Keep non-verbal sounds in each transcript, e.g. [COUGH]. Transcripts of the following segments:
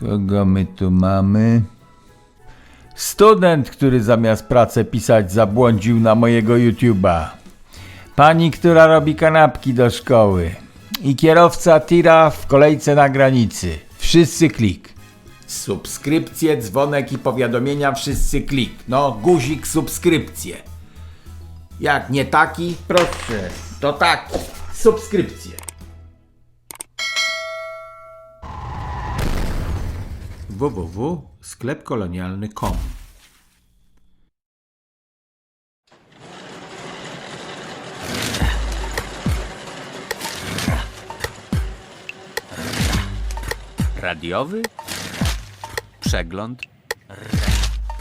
Kogo my tu mamy? Student, który zamiast pracę pisać zabłądził na mojego YouTube'a. Pani, która robi kanapki do szkoły. I kierowca tira w kolejce na granicy. Wszyscy klik. Subskrypcje, dzwonek i powiadomienia, wszyscy klik. No, guzik subskrypcje. Jak nie taki, proszę, to taki. Subskrypcje. www.sklepkolonialny.com Radiowy przegląd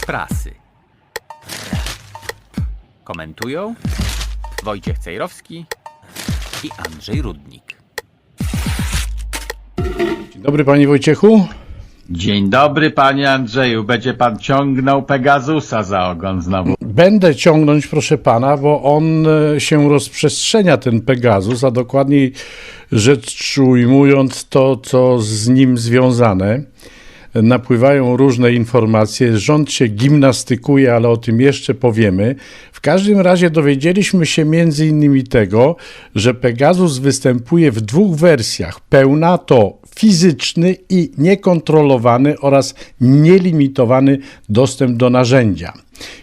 prasy. Komentują Wojciech Cejrowski i Andrzej Rudnik. Dzień dobry panie Wojciechu. Dzień dobry panie Andrzeju, będzie pan ciągnął Pegasusa za ogon znowu. Będę ciągnąć, proszę pana, bo on e, się rozprzestrzenia, ten Pegasus, a dokładniej rzecz ujmując to, co z nim związane. Napływają różne informacje, rząd się gimnastykuje, ale o tym jeszcze powiemy. W każdym razie dowiedzieliśmy się między innymi tego, że Pegasus występuje w dwóch wersjach. Pełna to fizyczny i niekontrolowany oraz nielimitowany dostęp do narzędzia.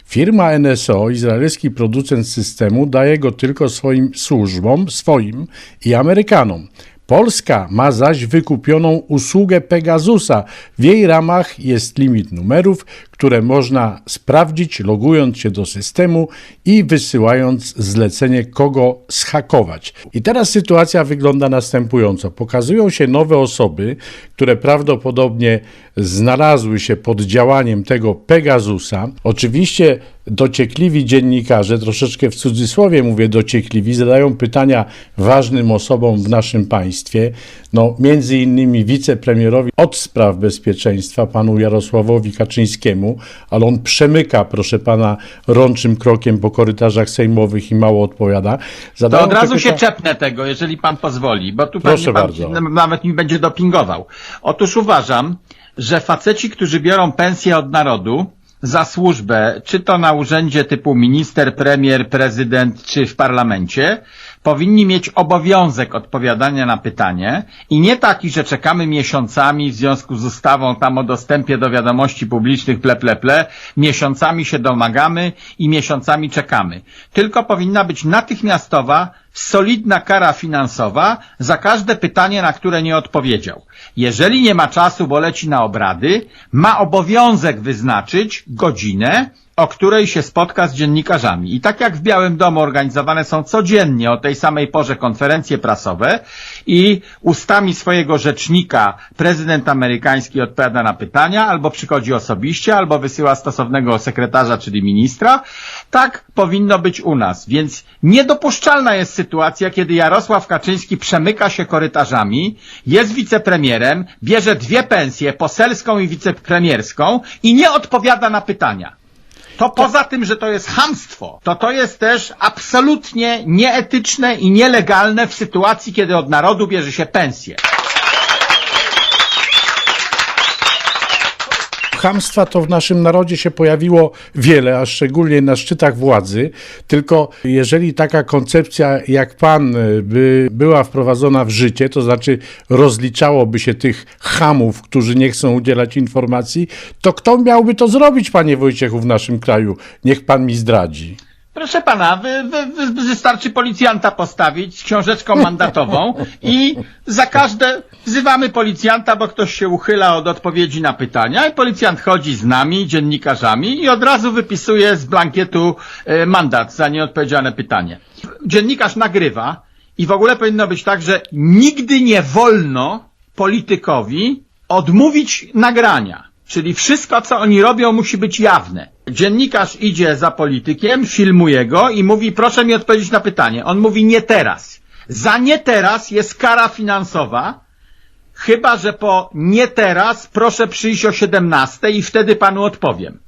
Firma NSO, izraelski producent systemu, daje go tylko swoim służbom, swoim i Amerykanom. Polska ma zaś wykupioną usługę Pegasusa. W jej ramach jest limit numerów, które można sprawdzić, logując się do systemu i wysyłając zlecenie, kogo schakować. I teraz sytuacja wygląda następująco. Pokazują się nowe osoby, które prawdopodobnie znalazły się pod działaniem tego Pegasusa. Oczywiście dociekliwi dziennikarze, troszeczkę w cudzysłowie mówię dociekliwi, zadają pytania ważnym osobom w naszym państwie, no między innymi wicepremierowi od spraw bezpieczeństwa, panu Jarosławowi Kaczyńskiemu, ale on przemyka, proszę pana, rączym krokiem po korytarzach sejmowych i mało odpowiada. To Zadają od te razu się czepnę tego, jeżeli pan pozwoli, bo tu Proszę pan nawet mi będzie dopingował. Otóż uważam, że faceci, którzy biorą pensję od narodu za służbę, czy to na urzędzie typu minister, premier, prezydent, czy w parlamencie, powinni mieć obowiązek odpowiadania na pytanie i nie taki, że czekamy miesiącami w związku z ustawą tam o dostępie do wiadomości publicznych, ple, ple, ple, miesiącami się domagamy i miesiącami czekamy. Tylko powinna być natychmiastowa, solidna kara finansowa za każde pytanie, na które nie odpowiedział. Jeżeli nie ma czasu, bo leci na obrady, ma obowiązek wyznaczyć godzinę, o której się spotka z dziennikarzami. I tak jak w Białym Domu organizowane są codziennie o tej samej porze konferencje prasowe i ustami swojego rzecznika prezydent amerykański odpowiada na pytania, albo przychodzi osobiście, albo wysyła stosownego sekretarza, czyli ministra, tak powinno być u nas. Więc niedopuszczalna jest sytuacja, kiedy Jarosław Kaczyński przemyka się korytarzami, jest wicepremierem, bierze dwie pensje, poselską i wicepremierską i nie odpowiada na pytania. To poza tym, że to jest hamstwo, to to jest też absolutnie nieetyczne i nielegalne w sytuacji, kiedy od narodu bierze się pensję. Chamstwa to w naszym narodzie się pojawiło wiele, a szczególnie na szczytach władzy. Tylko jeżeli taka koncepcja jak pan y, by była wprowadzona w życie, to znaczy rozliczałoby się tych chamów, którzy nie chcą udzielać informacji, to kto miałby to zrobić, panie Wojciechu, w naszym kraju? Niech pan mi zdradzi. Proszę pana, wy, wy, wy, wystarczy policjanta postawić z książeczką mandatową i za każde wzywamy policjanta, bo ktoś się uchyla od odpowiedzi na pytania i policjant chodzi z nami, dziennikarzami i od razu wypisuje z blankietu e, mandat za nieodpowiedziane pytanie. Dziennikarz nagrywa i w ogóle powinno być tak, że nigdy nie wolno politykowi odmówić nagrania. Czyli wszystko, co oni robią, musi być jawne. Dziennikarz idzie za politykiem, filmuje go i mówi, proszę mi odpowiedzieć na pytanie. On mówi, nie teraz. Za nie teraz jest kara finansowa, chyba że po nie teraz proszę przyjść o 17 i wtedy panu odpowiem.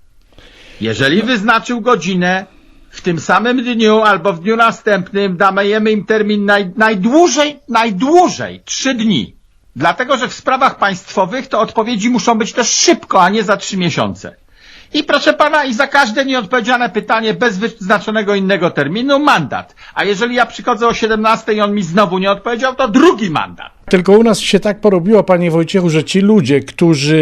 Jeżeli wyznaczył godzinę, w tym samym dniu albo w dniu następnym dajemy im termin naj, najdłużej, najdłużej trzy dni. Dlatego, że w sprawach państwowych to odpowiedzi muszą być też szybko, a nie za trzy miesiące. I proszę pana, i za każde nieodpowiedziane pytanie bez wyznaczonego innego terminu mandat. A jeżeli ja przychodzę o 17 i on mi znowu nie odpowiedział, to drugi mandat. Tylko u nas się tak porobiło, panie Wojciechu, że ci ludzie, którzy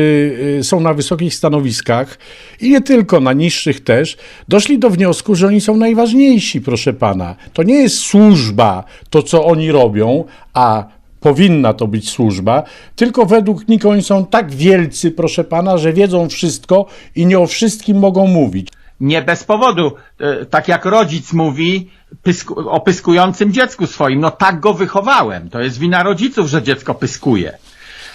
y, są na wysokich stanowiskach i nie tylko, na niższych też, doszli do wniosku, że oni są najważniejsi, proszę pana. To nie jest służba, to co oni robią, a powinna to być służba, tylko według nich oni są tak wielcy, proszę pana, że wiedzą wszystko i nie o wszystkim mogą mówić. Nie bez powodu, e, tak jak rodzic mówi pysku, o pyskującym dziecku swoim, no tak go wychowałem. To jest wina rodziców, że dziecko pyskuje.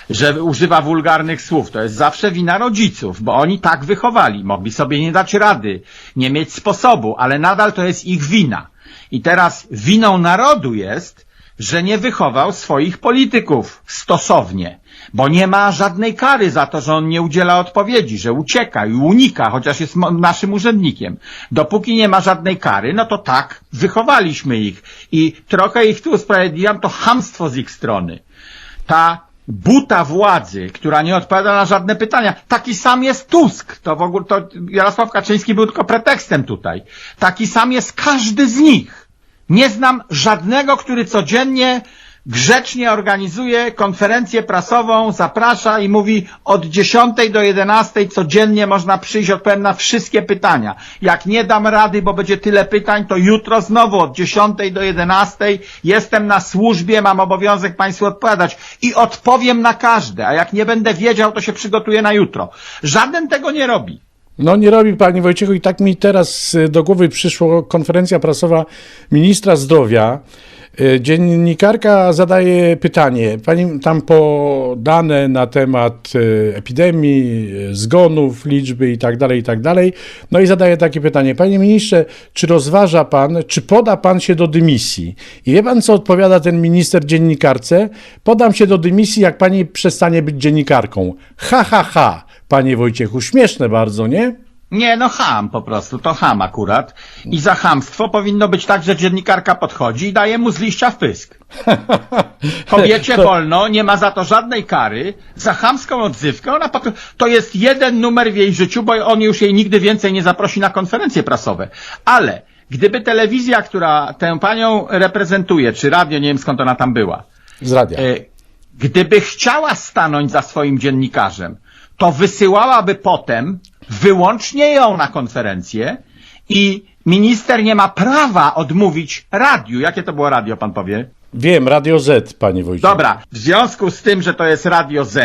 Że używa wulgarnych słów. To jest zawsze wina rodziców, bo oni tak wychowali. Mogli sobie nie dać rady, nie mieć sposobu, ale nadal to jest ich wina. I teraz winą narodu jest, że nie wychował swoich polityków stosownie, bo nie ma żadnej kary za to, że on nie udziela odpowiedzi, że ucieka i unika, chociaż jest naszym urzędnikiem. Dopóki nie ma żadnej kary, no to tak, wychowaliśmy ich i trochę ich tu usprawiedliwiam, to hamstwo z ich strony. Ta buta władzy, która nie odpowiada na żadne pytania. Taki sam jest Tusk. To w ogóle, to Jarosław Kaczyński był tylko pretekstem tutaj. Taki sam jest każdy z nich. Nie znam żadnego, który codziennie grzecznie organizuje konferencję prasową, zaprasza i mówi od 10 do 11 codziennie można przyjść, odpowiem na wszystkie pytania. Jak nie dam rady, bo będzie tyle pytań, to jutro znowu od 10 do 11 jestem na służbie, mam obowiązek Państwu odpowiadać i odpowiem na każde, a jak nie będę wiedział, to się przygotuję na jutro. Żaden tego nie robi. No nie robi Panie Wojciechu i tak mi teraz y, do głowy przyszło konferencja prasowa ministra zdrowia. Y, Dziennikarka zadaje pytanie, pani tam podane na temat y, epidemii, zgonów, liczby i tak dalej, i tak. No i zadaje takie pytanie, panie ministrze, czy rozważa pan, czy poda pan się do dymisji? I wie pan, co odpowiada ten minister dziennikarce? Podam się do dymisji, jak pani przestanie być dziennikarką. Ha, ha, ha. Panie Wojciechu, śmieszne bardzo, nie? Nie, no ham po prostu, to ham akurat. I za hamstwo powinno być tak, że dziennikarka podchodzi i daje mu z liścia w pysk. [LAUGHS] Kobiecie To- wolno, nie ma za to żadnej kary, za chamską odzywkę, ona to jest jeden numer w jej życiu, bo on już jej nigdy więcej nie zaprosi na konferencje prasowe. Ale gdyby telewizja, która tę panią reprezentuje, czy radio, nie wiem skąd ona tam była, Z radia. E, Gdyby chciała stanąć za swoim dziennikarzem, to wysyłałaby potem wyłącznie ją na konferencję i minister nie ma prawa odmówić radiu. Jakie to było radio, pan powie? Wiem, Radio Z, panie Wojciechu. Dobra, w związku z tym, że to jest Radio Z,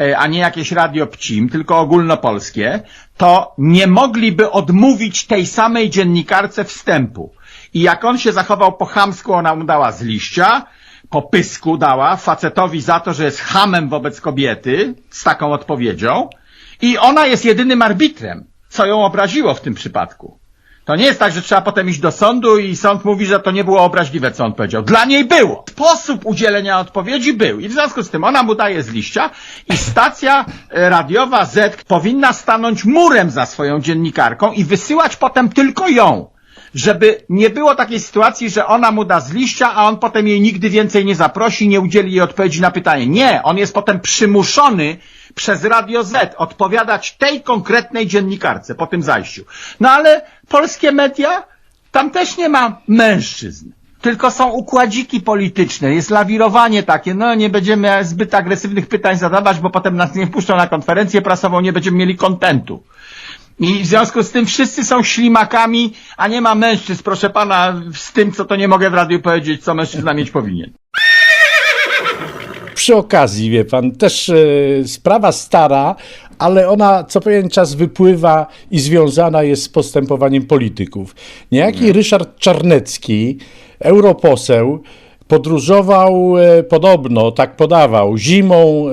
e, a nie jakieś radio Pcim, tylko ogólnopolskie, to nie mogliby odmówić tej samej dziennikarce wstępu. I jak on się zachował po chamsku, ona mu dała z liścia, po pysku dała facetowi za to, że jest hamem wobec kobiety, z taką odpowiedzią, i ona jest jedynym arbitrem, co ją obraziło w tym przypadku. To nie jest tak, że trzeba potem iść do sądu i sąd mówi, że to nie było obraźliwe, co on powiedział. Dla niej było. Sposób udzielenia odpowiedzi był. I w związku z tym ona mu daje z liścia i stacja e, radiowa Z powinna stanąć murem za swoją dziennikarką i wysyłać potem tylko ją. Żeby nie było takiej sytuacji, że ona mu da z liścia, a on potem jej nigdy więcej nie zaprosi, nie udzieli jej odpowiedzi na pytanie. Nie, on jest potem przymuszony przez Radio Z odpowiadać tej konkretnej dziennikarce po tym zajściu. No ale polskie media, tam też nie ma mężczyzn. Tylko są układziki polityczne, jest lawirowanie takie, no nie będziemy zbyt agresywnych pytań zadawać, bo potem nas nie wpuszczą na konferencję prasową, nie będziemy mieli kontentu. I w związku z tym wszyscy są ślimakami, a nie ma mężczyzn, proszę pana, z tym, co to nie mogę w radiu powiedzieć, co mężczyzna mieć powinien. Przy okazji, wie pan, też e, sprawa stara, ale ona co pewien czas wypływa i związana jest z postępowaniem polityków. Niejaki Ryszard Czarnecki, europoseł, podróżował e, podobno, tak podawał, zimą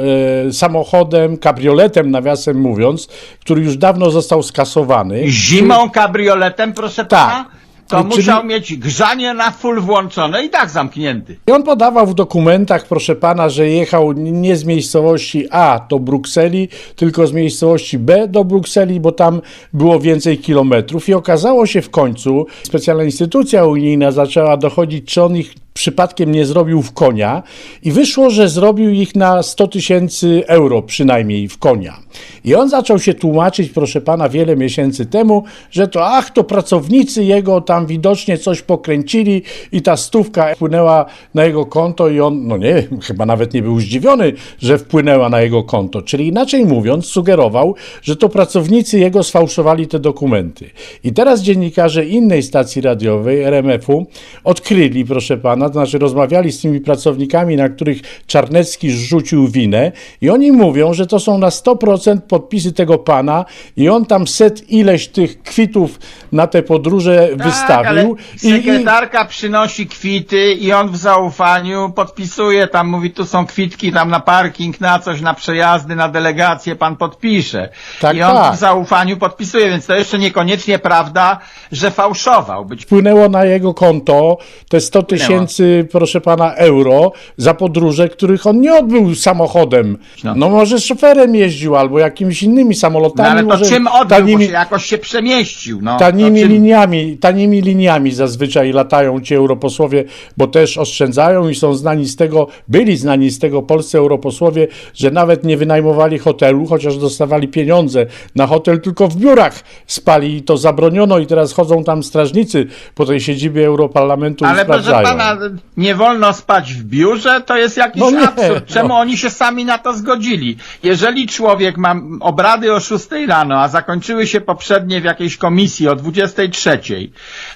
e, samochodem, kabrioletem, nawiasem mówiąc, który już dawno został skasowany. Zimą kabrioletem, proszę Tak. pana, to Czyli- musiał mieć grzanie na full włączone i tak zamknięty. I on podawał w dokumentach, proszę pana, że jechał nie z miejscowości A do Brukseli, tylko z miejscowości B do Brukseli, bo tam było więcej kilometrów. I okazało się w końcu, specjalna instytucja unijna zaczęła dochodzić, czy on ich przypadkiem nie zrobił w konia i wyszło, że zrobił ich na 100 tysięcy euro przynajmniej w konia. I on zaczął się tłumaczyć, proszę pana, wiele miesięcy temu, że to ach, to pracownicy jego tam widocznie coś pokręcili i ta stówka wpłynęła na jego konto i on, no nie, chyba nawet nie był zdziwiony, że wpłynęła na jego konto. Czyli inaczej mówiąc, sugerował, że to pracownicy jego sfałszowali te dokumenty. I teraz dziennikarze innej stacji radiowej, RMF-u, odkryli, proszę pana, to znaczy rozmawiali z tymi pracownikami, na których Czarnecki rzucił winę i oni mówią, że to są na 100% podpisy tego pana i on tam set ileś tych kwitów na te podróże wystawił. Tak, ale sekretarka przynosi kwity i on w zaufaniu podpisuje, tam mówi, tu są kwitki tam na parking, na coś, na przejazdy, na delegację, pan podpisze. Tak, I on tak. w zaufaniu podpisuje, więc to jeszcze niekoniecznie prawda, że fałszował. Być wpłynęło na jego konto te 100 tysięcy, proszę pana, euro za podróże, których on nie odbył samochodem. No. No, może szoferem jeździł albo jakimiś innymi samolotami. no ale to może czym odbył, tanimi, się jakoś się przemieścił. No, tanimi czym... liniami, tanimi liniami zazwyczaj latają ci europosłowie, bo też oszczędzają i są znani z tego, byli znani z tego polscy europosłowie, że nawet nie wynajmowali hotelu, chociaż dostawali pieniądze na hotel, tylko w biurach spali i to zabroniono i teraz chodzą tam strażnicy po tej siedzibie Europarlamentu i Ale proszę sprawdzają. pana, nie wolno spać w biurze, to jest jakiś No nie, absurd. Czemu no. oni się sami na to zgodzili? Jeżeli człowiek ma obrady o 6 rano, a zakończyły się poprzednie w jakiejś komisji o 23,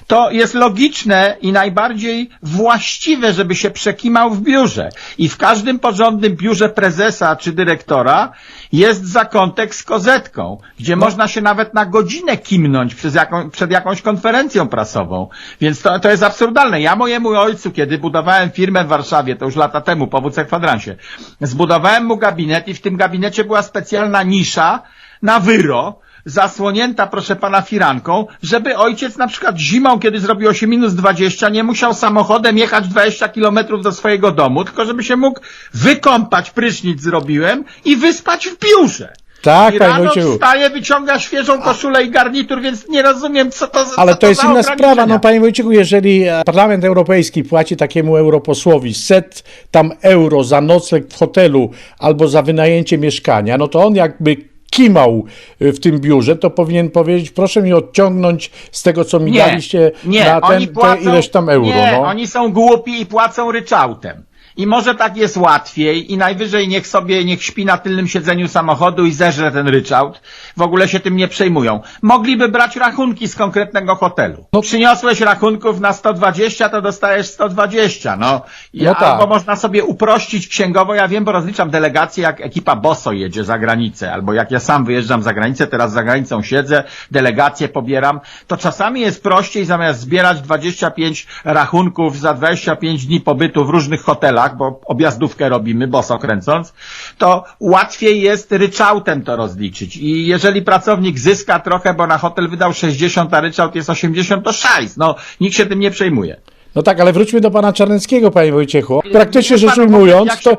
to jest logiczne i najbardziej właściwe, żeby się przekimał w biurze. I w każdym porządnym biurze prezesa czy dyrektora jest zakątek z kozetką, gdzie można się nawet na godzinę kimnąć przez jaką, przed jakąś konferencją prasową. Więc to, to jest absurdalne. Ja mojemu ojcu, kiedy budowałem firmę w Warszawie, to już lata temu, po WC Kwadransie, zbudowałem mu gabinet i w tym gabinecie była specjalna nisza na wyro, zasłonięta, proszę pana, firanką, żeby ojciec na przykład zimą, kiedy zrobiło się minus 20, nie musiał samochodem jechać 20 kilometrów do swojego domu, tylko żeby się mógł wykąpać, prysznic zrobiłem i wyspać w biurze. Tak, I panie rano Wojciechu. wstaje, wyciąga świeżą koszulę i garnitur, więc nie rozumiem, co to za Ale co to jest inna sprawa. No, panie Wojciechu, jeżeli e, Parlament Europejski płaci takiemu europosłowi set tam euro za nocleg w hotelu albo za wynajęcie mieszkania, no to on jakby kimał y, w tym biurze, to powinien powiedzieć, proszę mi odciągnąć z tego, co mi daliście nie, na ten, płacą, te ileś tam euro. Nie, no. oni są głupi i płacą ryczałtem. I może tak jest łatwiej i najwyżej niech sobie, niech śpi na tylnym siedzeniu samochodu i zeżre ten ryczałt. W ogóle się tym nie przejmują. Mogliby brać rachunki z konkretnego hotelu. No- Przyniosłeś rachunków na 120, to dostajesz 120, no. No tak. Albo można sobie uprościć księgowo, ja wiem, bo rozliczam delegacje, jak ekipa BOSO jedzie za granicę, albo jak ja sam wyjeżdżam za granicę, teraz za granicą siedzę, delegacje pobieram, to czasami jest prościej zamiast zbierać 25 rachunków za 25 dni pobytu w różnych hotelach, bo objazdówkę robimy, BOSO kręcąc, to łatwiej jest ryczałtem to rozliczyć. I jeżeli pracownik zyska trochę, bo na hotel wydał 60, a ryczałt jest 80, to szajs. No, nikt się tym nie przejmuje. No tak, ale wróćmy do pana Czarneckiego, panie Wojciechu. Praktycznie rzecz ujmując, to,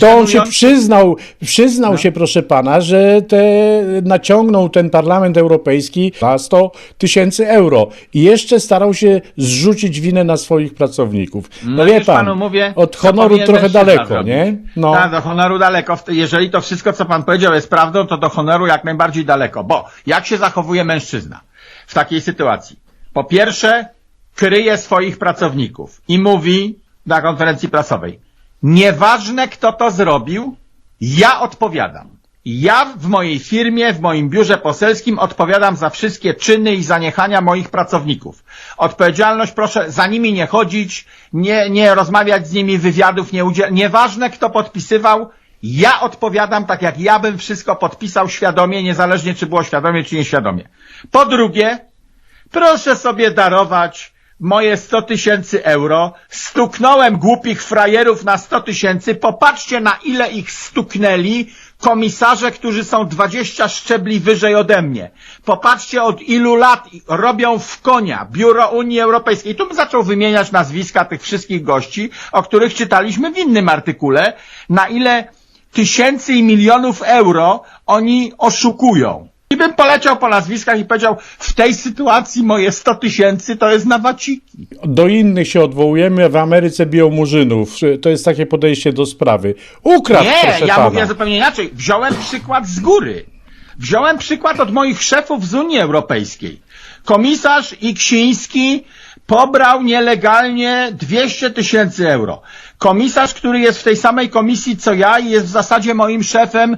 to on się przyznał, przyznał się, proszę pana, że te, naciągnął ten Parlament Europejski na 100 tysięcy euro i jeszcze starał się zrzucić winę na swoich pracowników. No, wie już pan, panu mówię, od honoru trochę daleko, zrobić. nie? No. Tak, do honoru daleko. Jeżeli to wszystko, co pan powiedział jest prawdą, to do honoru jak najbardziej daleko. Bo jak się zachowuje mężczyzna w takiej sytuacji? Po pierwsze, kryje swoich pracowników i mówi na konferencji prasowej, nieważne kto to zrobił, ja odpowiadam. Ja w mojej firmie, w moim biurze poselskim odpowiadam za wszystkie czyny i zaniechania moich pracowników. Odpowiedzialność proszę za nimi nie chodzić, nie, nie rozmawiać z nimi, wywiadów nie udzielać. Nieważne kto podpisywał, ja odpowiadam tak jak ja bym wszystko podpisał świadomie, niezależnie czy było świadomie czy nieświadomie. Po drugie, proszę sobie darować moje 100 tysięcy euro. Stuknąłem głupich frajerów na 100 tysięcy. Popatrzcie na ile ich stuknęli komisarze, którzy są 20 szczebli wyżej ode mnie. Popatrzcie od ilu lat robią w konia Biuro Unii Europejskiej. Tu bym zaczął wymieniać nazwiska tych wszystkich gości, o których czytaliśmy w innym artykule, na ile tysięcy i milionów euro oni oszukują. I bym poleciał po nazwiskach i powiedział, w tej sytuacji moje 100 tysięcy to jest na waciki. Do innych się odwołujemy, w Ameryce biją murzynów. To jest takie podejście do sprawy. Ukradł, Nie, ja pana. mówię zupełnie inaczej. Wziąłem przykład z góry. Wziąłem przykład od moich szefów z Unii Europejskiej. Komisarz Iksiński pobrał nielegalnie 200 tysięcy euro. Komisarz, który jest w tej samej komisji co ja i jest w zasadzie moim szefem,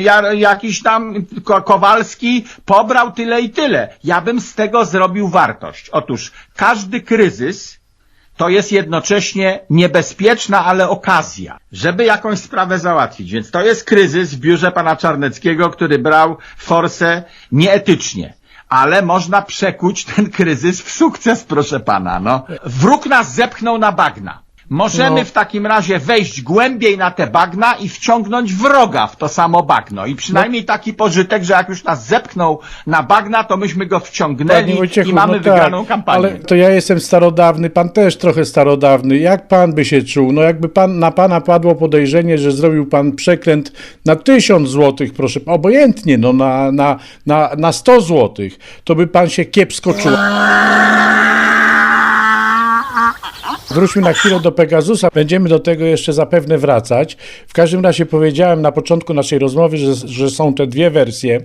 ja- jakiś tam Ko- Kowalski, pobrał tyle i tyle. Ja bym z tego zrobił wartość. Otóż każdy kryzys to jest jednocześnie niebezpieczna, ale okazja, żeby jakąś sprawę załatwić. Więc to jest kryzys w biurze pana Czarneckiego, który brał forsę nieetycznie. Ale można przekuć ten kryzys w sukces, proszę pana. No. Wróg nas zepchnął na bagna. Możemy No. w takim razie wejść głębiej na te bagna i wciągnąć wroga w to samo bagno. I przynajmniej taki pożytek, że jak już nas zepchnął na bagna, to myśmy go wciągnęli Panie Wojciechu, i mamy no wygraną tak, kampanię. Ale to ja jestem starodawny, pan też trochę starodawny. Jak pan by się czuł? No jakby pan, na pana padło podejrzenie, że zrobił pan przekręt na tysiąc złotych, proszę, obojętnie, no na, na, na, na 100 złotych, to by pan się kiepsko czuł. Wróćmy na chwilę do Pegasusa. Będziemy do tego jeszcze zapewne wracać. W każdym razie powiedziałem na początku naszej rozmowy, że, że są te dwie wersje.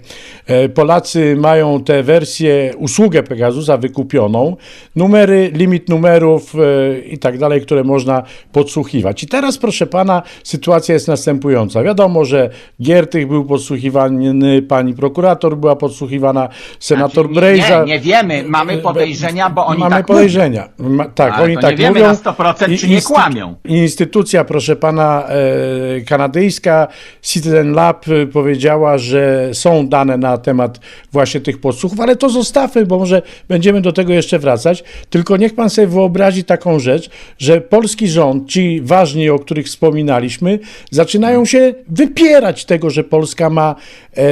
E, Polacy mają tę wersję, usługę Pegasusa wykupioną, numery, limit numerów e, i tak dalej, które można podsłuchiwać. I teraz, proszę pana, sytuacja jest następująca. Wiadomo, że Giertych był podsłuchiwany, pani prokurator była podsłuchiwana, senator Znaczy, Brejza. Nie, nie wiemy, mamy podejrzenia, bo oni Mamy tak podejrzenia. Ma, tak, Ale oni tak mówią. Na 100%, czy nie kłamią. Instytucja, proszę pana, e, kanadyjska Citizen Lab e, powiedziała, że są dane na temat właśnie tych podsłuchów, ale to zostawmy, bo może będziemy do tego jeszcze wracać. Tylko niech pan sobie wyobrazi taką rzecz, że polski rząd, ci ważni, o których wspominaliśmy, zaczynają się wypierać tego, że Polska ma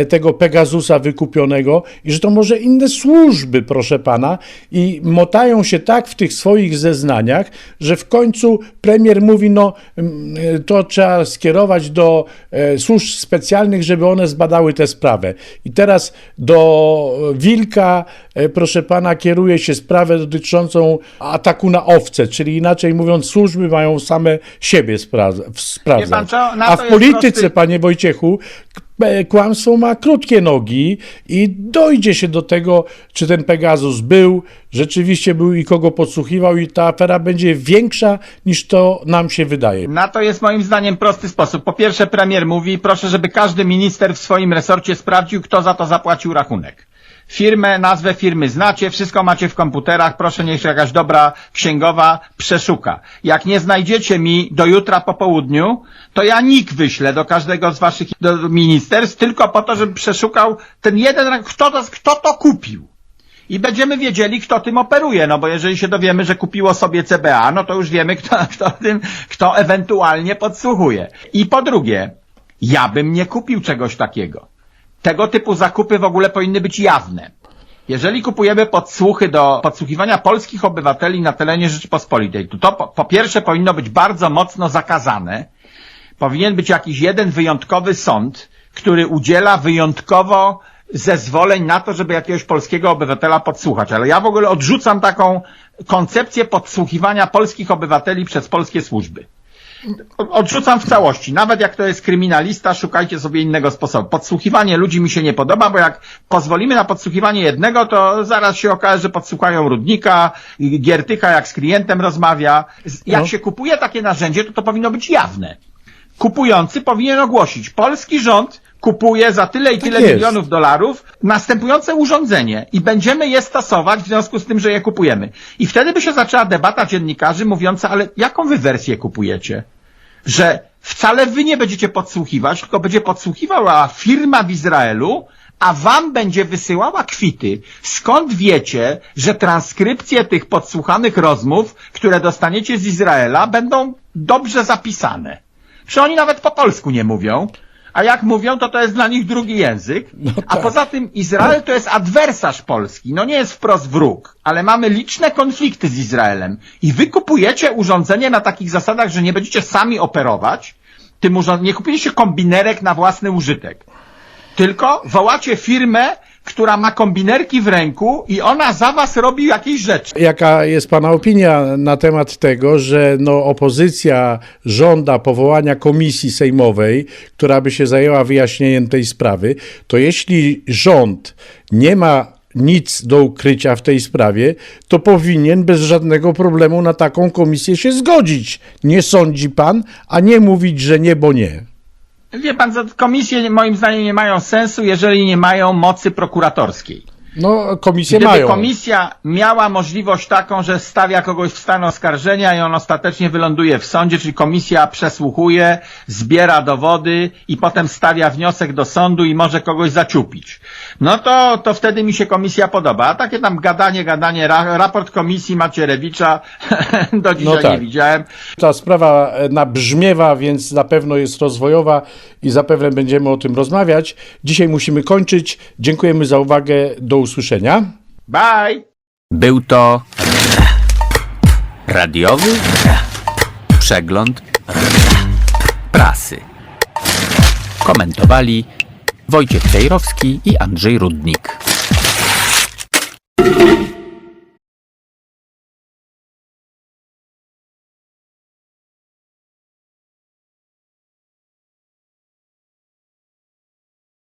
tego Pegasusa wykupionego i że to może inne służby, proszę pana, i motają się tak w tych swoich zeznaniach, że w końcu premier mówi, no mm, e, to trzeba skierować do e, służb specjalnych, żeby one zbadały tę sprawę. I teraz do Wilka, e, proszę pana, kieruje się sprawę dotyczącą ataku na owce, czyli inaczej mówiąc, służby mają same siebie spra- sprawdzać. A w polityce, prosty- panie Wojciechu, e, kłamstwo ma krótkie nogi i dojdzie się do tego, czy ten Pegasus był, rzeczywiście był i kogo podsłuchiwał i ta afera będzie większa niż to nam się wydaje. Na to jest moim zdaniem prosty sposób. Po pierwsze premier mówi, proszę, żeby każdy minister w swoim resorcie sprawdził, kto za to zapłacił rachunek. Firmę, nazwę firmy znacie, wszystko macie w komputerach, proszę niech jakaś dobra księgowa przeszuka. Jak nie znajdziecie mi do jutra po południu, to ja NIK wyślę do każdego z waszych ministerstw, tylko po to, żeby przeszukał ten jeden, kto to, kto to kupił. I będziemy wiedzieli, kto tym operuje, no bo jeżeli się dowiemy, że kupiło sobie CBA, no to już wiemy, kto, kto tym, kto ewentualnie podsłuchuje. I po drugie, ja bym nie kupił czegoś takiego. Tego typu zakupy w ogóle powinny być jawne. Jeżeli kupujemy podsłuchy do podsłuchiwania polskich obywateli na terenie Rzeczypospolitej, to, to po, po pierwsze powinno być bardzo mocno zakazane. Powinien być jakiś jeden wyjątkowy sąd, który udziela wyjątkowo zezwoleń na to, żeby jakiegoś polskiego obywatela podsłuchać. Ale ja w ogóle odrzucam taką koncepcję podsłuchiwania polskich obywateli przez polskie służby. Odrzucam w całości. Nawet jak to jest kryminalista, szukajcie sobie innego sposobu. Podsłuchiwanie ludzi mi się nie podoba, bo jak pozwolimy na podsłuchiwanie jednego, to zaraz się okaże, że podsłuchają Rudnika, Giertycha jak z klientem rozmawia. Jak No. się kupuje takie narzędzie, to to powinno być jawne. Kupujący powinien ogłosić. Polski rząd kupuje za tyle i tyle jest. milionów dolarów następujące urządzenie i będziemy je stosować w związku z tym, że je kupujemy. I wtedy by się zaczęła debata dziennikarzy mówiąca, ale jaką wy wersję kupujecie? Że wcale wy nie będziecie podsłuchiwać, tylko będzie podsłuchiwała firma w Izraelu, a wam będzie wysyłała kwity. Skąd wiecie, że transkrypcje tych podsłuchanych rozmów, które dostaniecie z Izraela, będą dobrze zapisane? Czy oni nawet po polsku nie mówią? A jak mówią, to to jest dla nich drugi język. A tak. poza tym Izrael to jest adwersarz Polski. No nie jest wprost wróg, ale mamy liczne konflikty z Izraelem. I wy kupujecie urządzenie na takich zasadach, że nie będziecie sami operować. Tym. Nie kupiliście kombinerek na własny użytek. Tylko wołacie firmę, która ma kombinerki w ręku i ona za was robi jakieś rzeczy. Jaka jest Pana opinia na temat tego, że no, opozycja żąda powołania komisji sejmowej, która by się zajęła wyjaśnieniem tej sprawy, to jeśli rząd nie ma nic do ukrycia w tej sprawie, to powinien bez żadnego problemu na taką komisję się zgodzić. Nie sądzi Pan, a nie mówić, że nie, bo nie. Wie pan, że komisje moim zdaniem nie mają sensu, jeżeli nie mają mocy prokuratorskiej. No, komisje Gdyby mają. komisja miała możliwość taką, że stawia kogoś w stan oskarżenia i on ostatecznie wyląduje w sądzie, czyli komisja przesłuchuje, zbiera dowody i potem stawia wniosek do sądu i może kogoś zaciupić. No to, to wtedy mi się komisja podoba. A takie tam gadanie, gadanie, ra, raport komisji Macierewicza [LAUGHS] do dzisiaj No tak. nie widziałem. Ta sprawa e, nabrzmiewa, więc na pewno jest rozwojowa i zapewne będziemy o tym rozmawiać. Dzisiaj musimy kończyć. Dziękujemy za uwagę. Do usłyszenia. Bye! Był to radiowy przegląd prasy. Komentowali Wojciech Cejrowski i Andrzej Rudnik.